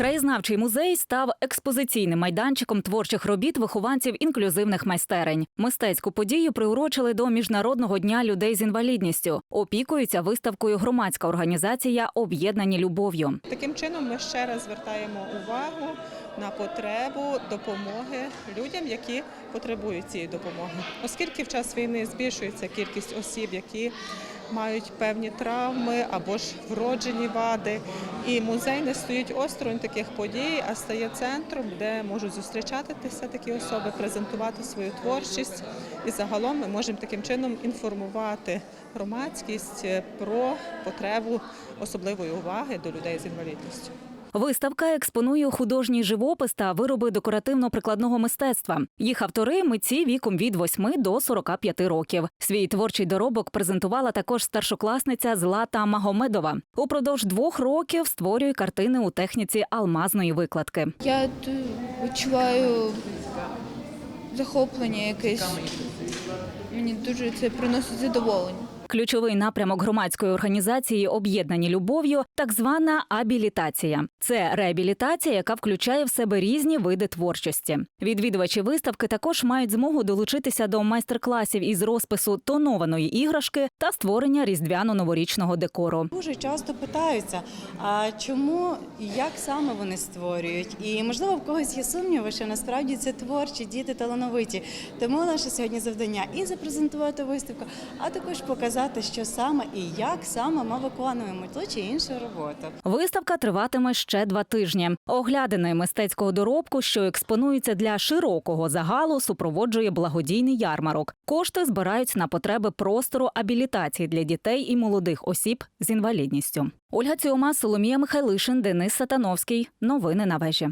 Краєзнавчий музей став експозиційним майданчиком творчих робіт вихованців інклюзивних майстерень. Мистецьку подію приурочили до міжнародного дня людей з інвалідністю. Опікується виставкою громадська організація Об'єднані любов'ю. Таким чином ми ще раз звертаємо увагу на потребу допомоги людям, які потребують цієї допомоги. Оскільки в час війни збільшується кількість осіб, які мають певні травми або ж вроджені вади, і музей не стоїть осторонь таких подій, а стає центром, де можуть зустрічатися такі особи, презентувати свою творчість. І загалом ми можемо таким чином інформувати громадськість про потребу особливої уваги до людей з інвалідністю. Виставка експонує художній живопис та вироби декоративно-прикладного мистецтва. Їх автори митці віком від 8 до 45 років. Свій творчий доробок презентувала також старшокласниця Злата Магомедова. Упродовж двох років створює картини у техніці алмазної викладки. Я відчуваю захоплення якесь. Мені дуже це приносить задоволення. Ключовий напрямок громадської організації Об'єднані любов'ю так звана абілітація. Це реабілітація, яка включає в себе різні види творчості. Відвідувачі виставки також мають змогу долучитися до майстер-класів із розпису тонованої іграшки та створення різдвяно-новорічного декору. Дуже часто питаються, а чому і як саме вони створюють? І можливо в когось є сумніви, що насправді це творчі діти талановиті. Тому наше сьогодні завдання і запрезентувати виставку, а також показати, що саме і як саме ми виконуємо ту чи іншу роботу. Виставка триватиме ще два тижні. Оглядини мистецького доробку, що експонується для широкого загалу, супроводжує благодійний ярмарок. Кошти збирають на потреби простору абілітації для дітей і молодих осіб з інвалідністю. Ольга Цьома, Соломія Михайлишин, Денис Сатановський. Новини на вежі.